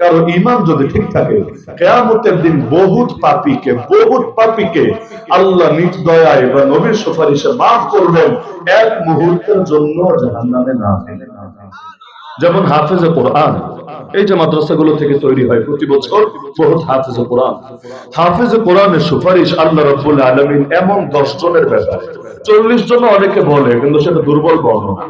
কারও ইমান যদি ঠিক থাকে, কেয়ামতের দিন বহুত পাপিকে বহুত পাপিকে আল্লাহ নিজ দয়ায় বা নবীর সুপারিশে মাফ করবেন। এক মুহূর্তের জন্য জাহান্নামে না ফেলে। যেমন হাফেজে কোরআন, এই যে মাদ্রাসাগুলো থেকে তৈরি হয় প্রতি বছর, বহুত হাফেজে কোরআন। হাফেজে কোরআনের সুপারিশ আল্লাহ রব্বুল আলমিন এমন দশ জনের ব্যাপারে। চল্লিশ জন অনেকে বলে, কিন্তু সেটা দুর্বল বর্ণনা।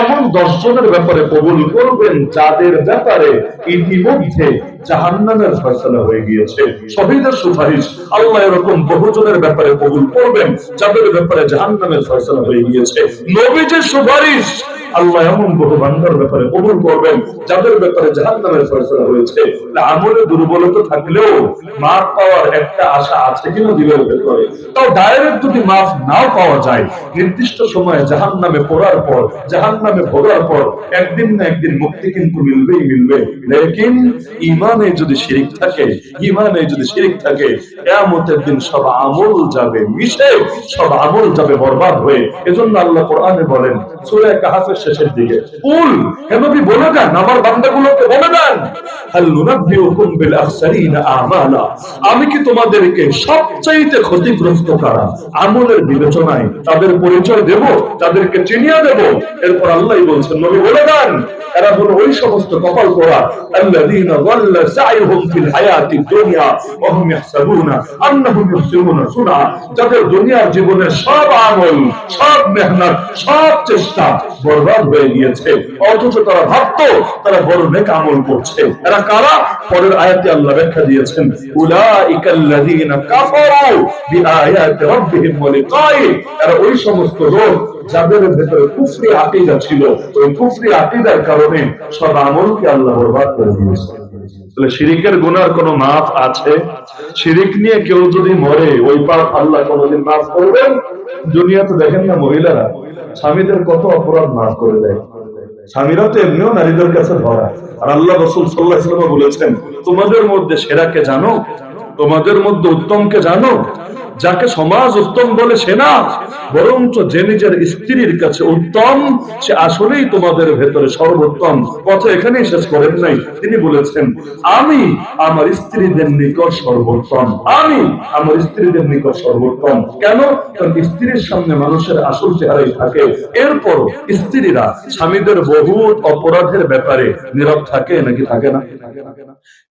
এমন দশ জনের ব্যাপারে কবুল করবেন যাদের ব্যাপারে ইতিমধ্যে জাহান্নামের ফয়সলা হয়ে গিয়েছে। শহীদের সুপারিশ আল্লাহ এরকম বহুজনের ব্যাপারে কবুল করবেন যাদের ব্যাপারে জাহান্নামের ফয়সলা হয়ে গিয়েছে। নবীজের সুপারিশ আল্লাহ এমন বহু বান্দার ব্যাপারে কবুল করবেন, যাদের ব্যাপারে জাহান্নামের ফয়সলা হয়েছে। আমলে দুর্বলতা থাকলেও মাফ পাওয়ার একটা আশা আছে কিনা দিলের ভেতরে। তাও ডাইরেক্ট যদি মাফ নাও পাওয়া যায়, নির্দিষ্ট সময়ে জাহান্নামে পড়ার পর, জাহান্নামে ভোগার পর একদিন না একদিন মুক্তি কিন্তু মিলবেই মিলবে। লেকিন ইমানে যদি শিরিক থাকে ইমানে যদি শিরিক থাকে, কিয়ামতের দিন সব আমল যাবে মিশে, সব আমল যাবে বরবাদ হয়ে। এজন্য আল্লাহ কোরআনে বলেন, সূরা কাহাফের শেষের দিকে। কুল হে নবী বলে দেন? আমার বান্দাগুলোকে বলে দেন। হাল নুনাব্বিউকুম বিল আখসারিনা আমালা। আমি কি তোমাদেরকে সবচাইতে ক্ষতিগ্রস্ত কারা? আমলের বিবেচনায় তাদের পরিচয় দেব, তাদেরকে চিনিয়ে দেব। এরপর আল্লাহই বলছেন, নবী বলে দেন, এরা হলো ওই সমস্ত কপাল পোড়া। আল্লাযীনা যাল্লা সাইহুম ফিল হায়াতিদ দুনিয়া ওয়া হুম ইয়াহসাবুনা আন্নাহুম ইহসিনুনা সুনা যাদের দুনিয়ার জীবনে সব আমল, সব মেহনত, সব চেষ্টা বরবাদ হয়ে গিয়েছে। অথচ তারা ভাবত, তারা বড় নেক আমল করছে। এরা কারা? পরের আয়াতে আল্লাহ ব্যাখ্যা দিয়েছেন, উলাইকাল্লাযীনা কাফারু বিআয়াতি রাব্বিহিম এরা ওই সমস্ত লোক যাদের ভেতরে কুফরি আকীদা ছিল। ওই কুফরি আকীদার কারণে সব আমলকে আল্লাহ বরবাদ করে দিয়েছে তাহলে শিরিকের গুনার কোনো মাফ আছে? শিরিক নিয়ে কেউ যদি মরে, ওই পাপ আল্লাহ কোনোদিন মাফ করবেন? দুনিয়াতে দেখেন না মহিলারা, স্বামীদের কত অপরাধ মাফ করে দেয়। স্বামীরা তো এমনিও নারীদের কাছে ধরা আর আল্লাহ রসুল সাল্লাহ ইসলামা বলেছেন, তোমাদের মধ্যে সেরাকে জানো তোমাদের মধ্যে উত্তমকে জানো? যাকে সমাজ উত্তম বলে সে না, বরঞ্চ যে নিজের স্ত্রীর কাছে উত্তম, সে আসলেই তোমাদের ভেতরে সর্বোত্তম। কথা এখানেই শেষ করেন নাই, তিনি বলেছেন, আমি আমার স্ত্রীদের নিকট সর্বোত্তম। আমি আমার স্ত্রীদের নিকট সর্বোত্তম। কেন? কারণ স্ত্রীর সামনে মানুষের আসল চেহারাই থাকে। এরপর স্ত্রীরা স্বামীদের বহু অপরাধের ব্যাপারে নীরব থাকে নাকি থাকে না?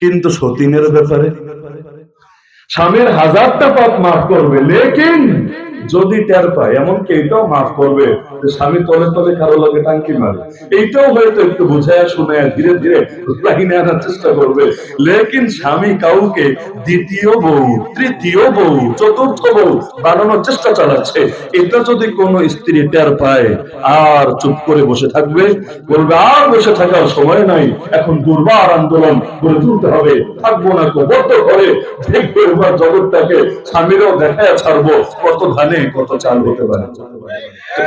কিন্তু সতীনের ব্যাপারে? স্বামীর হাজারটা পাপ মাফ করবে লেকিন যদি টের পায়, এমনকি এইটাও মাফ করবে স্বামী তলে তলে কারও লাগে টাঙ্কি মারে। এইটাও হয়তো একটু বুঝায় শুনে ধীরে ধীরে লাইনে আনার চেষ্টা করবে। লেকিন স্বামী কাউকে দ্বিতীয় বউ, তৃতীয় বউ, চতুর্থ বউ বানানোর চেষ্টা চালাচ্ছে। এটা যদি কোনো স্ত্রী টের পায়, আর চুপ করে বসে থাকবে, বলবে, আর বসে থাকার সময় নাই, এখন দুর্বার আন্দোলন করে তুলতে হবে। থাকব না তো বদ্ধ করে দেখবে এবার জগৎটাকে স্বামীরাও দেখায় ছাড়বো। কত ধানে কত চাল হতে পারে।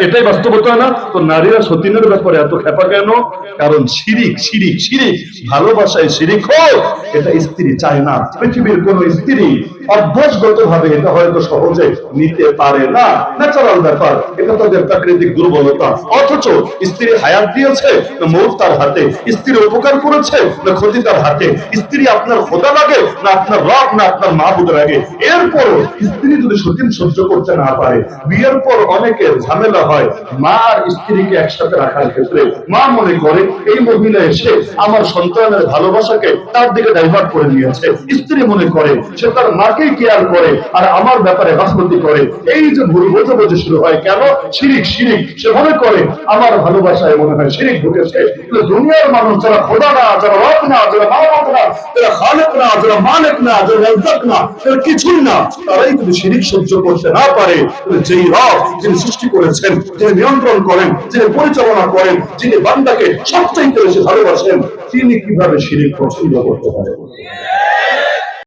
এটাই বাস্তবতা না? তো নারীরা সতীনের ব্যাপারে এত খেপা কেন? কারণ ভালোবাসায় হোক এটা স্ত্রী চায় না। পৃথিবীর কোন স্ত্রী অভ্যাসগত ভাবে এটা হয়তো সহজে নিতে পারে না। ন্যাচারাল ব্যাপার, এটা তাদের প্রাকৃতিক দুর্বলতা। অথচ স্ত্রী হায়াত দিয়েছে না মৌত তার হাতে? স্ত্রী উপকার করেছে না ক্ষতি তার হাতে? স্ত্রী আপনার খোদা লাগে না আপনার রব না আপনার মা লাগে? এরপর স্ত্রী যদি সতীন সহ্য করতে না পারে। বিয়ের পর অনেকের ঝামেলা হয়। মা আর স্ত্রীকে একসাথে রাখার ক্ষেত্রে মা মনে করে, এই মহিলা এসে আমার সন্তানের ভালোবাসাকে তার দিকে ডাইভার্ট করে নিয়েছে। স্ত্রী মনে করে, সে তার মাকেই কেয়ার করে আর আমার ব্যাপারে বাসমতি করে। এই যে ভুল বোঝাবুঝি শুরু হয় কেন? শিরিক শিরিক। সে মনে করে, আমার ভালোবাসায় মনে হয় শিরিক ঢুকেছে। দুনিয়ার মানুষ যারা খোদা না, যারা রব না, যারা মাহবুব না, যারা খালেক না, যারা মালিক না, যারা রাজ্জাক না কিছুই না। তারাই যদি শিরিক সহ্য করতে না পারে যেই রব যিনি সৃষ্টি করেছেন, যিনি নিয়ন্ত্রণ করেন, যিনি পরিচালনা করেন, যিনি বান্দাকে সবচাইতে বেশি ভালোবাসেন, তিনি কীভাবে শিরিক পছন্দ করতে পারেন?